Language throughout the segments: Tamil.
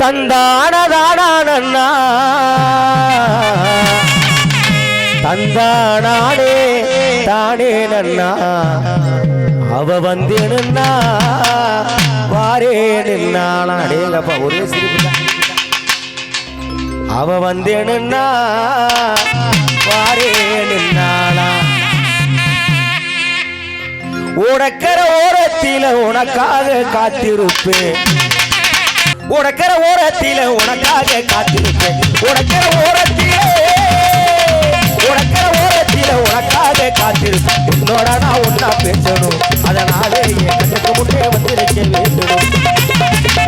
தந்தானதானா தந்தானாடே தானே நன்னா அவ வந்து நின்னா வாரே நின்னானா அடேங்கப்பா ஒரே சிரிப்பு அவ வந்து நின்னா வாரே நின்னானா உனக்கர ஓரத்தில உனக்காக காத்திருப்பேன். உடக்கிற ஓரத்தில உனக்காக காத்திருப்பேன். உடக்கிற ஓரத்தில உடக்கிற ஓரத்தில உனக்காக காத்திருப்பேன். உன்னோட நான் ஒன்னா பேசணும். அதனாலே என் கண்ணுக்கு முன்னே வந்து நிற்க வேண்டும்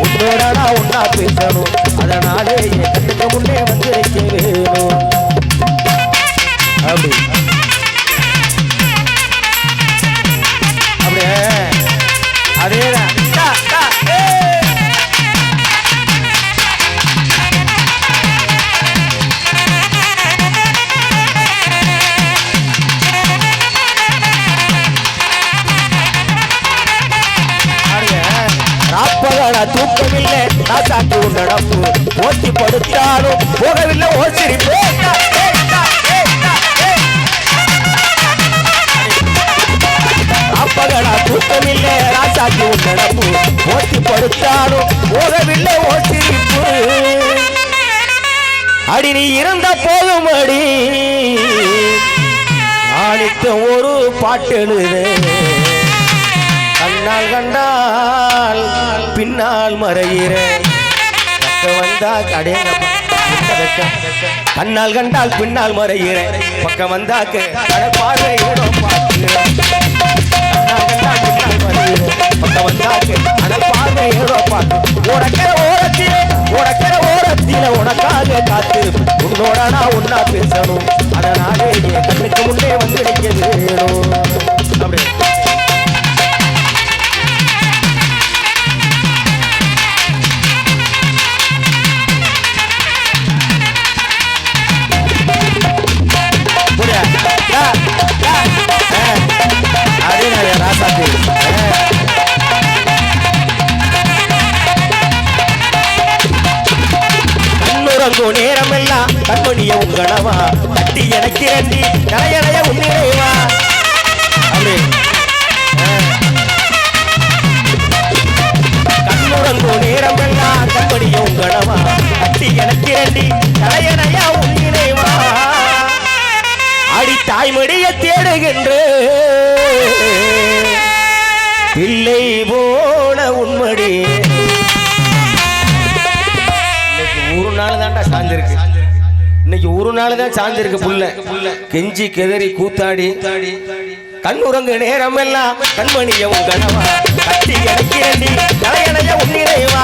உன்னோட நான் ஒன்னா பேசணும். அதனாலே என் கண்ணுக்கு முன்னே வந்து நிற்க வேணும். தூக்கமில்லை நான் உன் நடப்பு ஓட்டி படுத்தாலும் போகவில்லை ஓசிரி அப்பகடா தூக்கமில்லை. ராசாக்கு உன் நடப்பு ஓட்டி படுத்தாலும் போகவில்லை ஓசிரிப்பு அடி நீ இருந்த போதும் அடி. ஆணித்த ஒரு பாட்டு எழுது கண்ணால் கண்டால் பின்னால் மறையிறேன் பக்கம் வந்தா கடையங்கப்பா கண்ணால் கண்டால் பின்னால் மறைகிறேன் பக்கம் வந்தாக்கு அட பார்வை பார்க்கிறேன் பக்கம் வந்தாக்கு அட பார்வை ஏதோ பார்த்து உனக்கிற ஓரத்திலே உனக்கிற ஓரத்தில உனக்காக காத்து உன்னோட நான் ஒன்னா பேசணும். அதனாலே என் கண்ணுக்கு முன்னே வந்து நிற்க வேணும் கண்மணிய உங்களவா கட்டி எனக்கு ரெண்டி. நலையலைய உன்னிறைவா அப்படி ஆ. கண்ணுறங்கும் நேரமெல்லாம் கண்மணிய உங்களவா கட்டி எனக்கு ரெண்டி. நலையலைய உன்னிறைவா அடி தாய்மடிய தேடுகின்ற. பிள்ளை போல உண்மடி ஒரு நாள் தாண்டா சாஞ்சிருக்கு. இன்னைக்கு ஒரு நாள் தான் சாஞ்சிருக்கு புள்ள கெஞ்சி கெதறி கூத்தாடி. கண்ணுறங்கு நேரம் எல்லாம் கண்மணிய உன் கனவா. கட்டி இறக்கிறண்டி தலையணைய உன்னிறைவா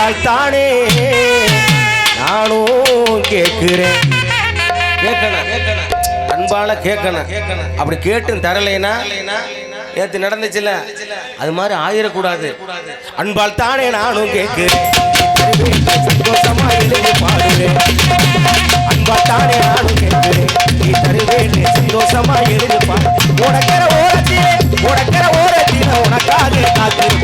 அன்பால் தானே நானும் கேட்கிறேன். கேட்கணும் அன்பால கேட்கணும். அப்படி கேட்டு தரலைனா நேத்து நடந்துச்சுல. அது மாதிரி ஆயிடக்கூடாது. அன்பால் தானே நானும் கேட்கிறேன் சந்தோஷமா எழுதி பாடுவேன் அன்பால் தானே நானும் கேட்கிறேன். நீ தருவேன் சந்தோஷமா எழுதி பாடு உனக்கிற ஓரத்திலே உனக்கிற ஓரத்தில உனக்காக உனக்கிற